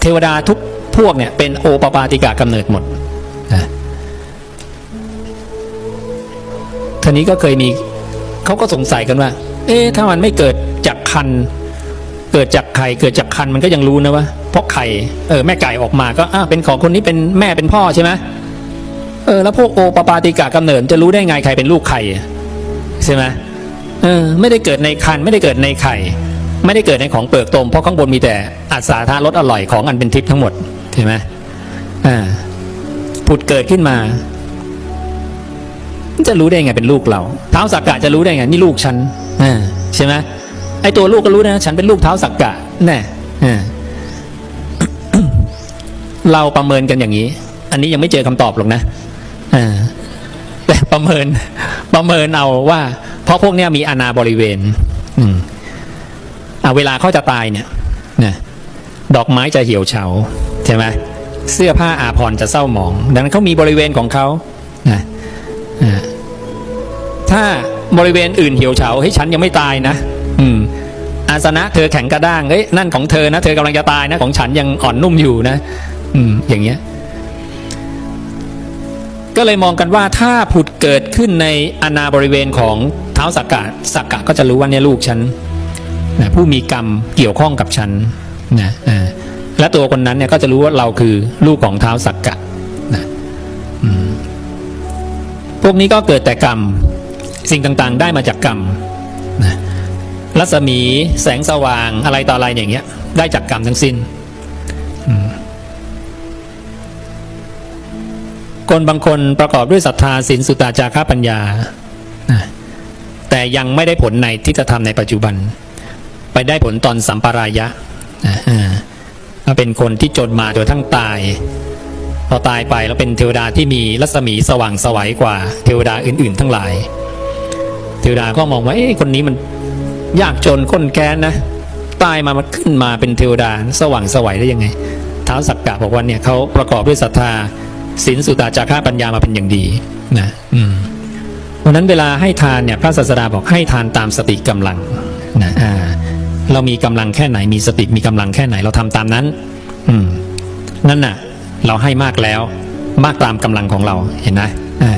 เทวดาทุกพวกเนี่ยเป็นโอปปาติกะกำเนิดหมดนะทีนี้ก็เคยมีเขาก็สงสัยกันว่า เอ๊ะถ้ามันไม่เกิดจากคันเกิดจากไข่เกิดจากคันมันก็ยังรู้นะว่าเพราะไข่เออแม่ไก่ออกมาก็อ้าวเป็นของคนนี้เป็นแม่เป็นพ่อใช่ไหมเออแล้วพวกโอปปาติกะกำเนิดจะรู้ได้ไงใครเป็นลูกใครใช่ไหมเออไม่ได้เกิดในคันไม่ได้เกิดในไข่ ไม่ได้เกิดในของเปลือกตมเพราะข้างบนมีแต่อัศาธารสอร่อยของอันเป็นทิพย์ทั้งหมดใช่ไหมอ่าผุดเกิดขึ้นมา จะรู้ได้ไงเป็นลูกเราเท้าสักกะจะรู้ได้ไงนี่ลูกฉันอ่าใช่ไหมไอตัวลูกก็รู้นะฉันเป็นลูกเท้าสักกะแน่อ่าเราประเมินกันอย่างนี้ อันนี้ยังไม่เจอคำตอบหรอกนะอ่าแต่ประเมินประเมินเอาว่า เพราะพวกเนี้ยมีอาณาบริเวณ อืม เวลาเขาจะตายเนี่ยนะดอกไม้จะเหี่ยวเฉาใช่ไหมเสื้อผ้าอาภรณ์จะเศร้าหมอง ดังนั้นเขามีบริเวณของเขานะถ้าบริเวณอื่นเหี่ยวเฉาเฮ้ยฉันยังไม่ตายนะ อืม อาสนะเธอแข็งกระด้างเฮ้ยนั่นของเธอนะเธอกำลังจะตายนะ ของฉันยังอ่อนนุ่มอยู่นะ อืม อย่างเงี้ย ก็เลยมองกันว่าถ้าผุดเกิดขึ้นในอาณาบริเวณของเท้าสักกะสักกะก็จะรู้ว่าเนี่ยลูกฉัน นะผู้มีกรรมเกี่ยวข้องกับฉันนะและตัวคนนั้นเนี่ยก็จะรู้ว่าเราคือลูกของเท้าสักกะนะพวกนี้ก็เกิดแต่กรรมสิ่งต่างๆ ได้มาจากกรรมนะรัศมีแสงสว่างอะไรต่ออะไรอย่างเงี้ย ได้จากกรรมทั้งสิ้นคนบางคนประกอบด้วยศรัทธาศีลสุตาจาระปัญญานะแต่ยังไม่ได้ผลในที่จะทำในปัจจุบัน ไปได้ผลตอนสัมปรายะนะอ่าเป็นคนที่จนมาโดยทั้งตาย พอตายไปแล้วเป็นเทวดาที่มีรัศมีสว่างสวัยกว่า เทวดาอื่น ๆ ทั้งหลาย เทวดาก็มองว่าเอ้คนนี้มันยากจนข้นแค้นนะตายมามันขึ้นมาเป็นเทวดาสว่างสวัยได้ยังไงท้าวสักกะบอกว่าเนี่ยเขาประกอบด้วยศรัทธาศีลสุตาจาระปัญญามาเป็นอย่างดีนะอืมเพราะนั้นเวลาให้ทานเนี่ยพระศาสดาบอกให้ทานตามสติกำลังนะอ่า เรามีกำลังแค่ไหนมีสติมีกำลังแค่ไหนเราทำตามนั้น อืม นั่นน่ะ เราให้มากแล้ว มากตามกำลังของเราเห็นไหมอ่า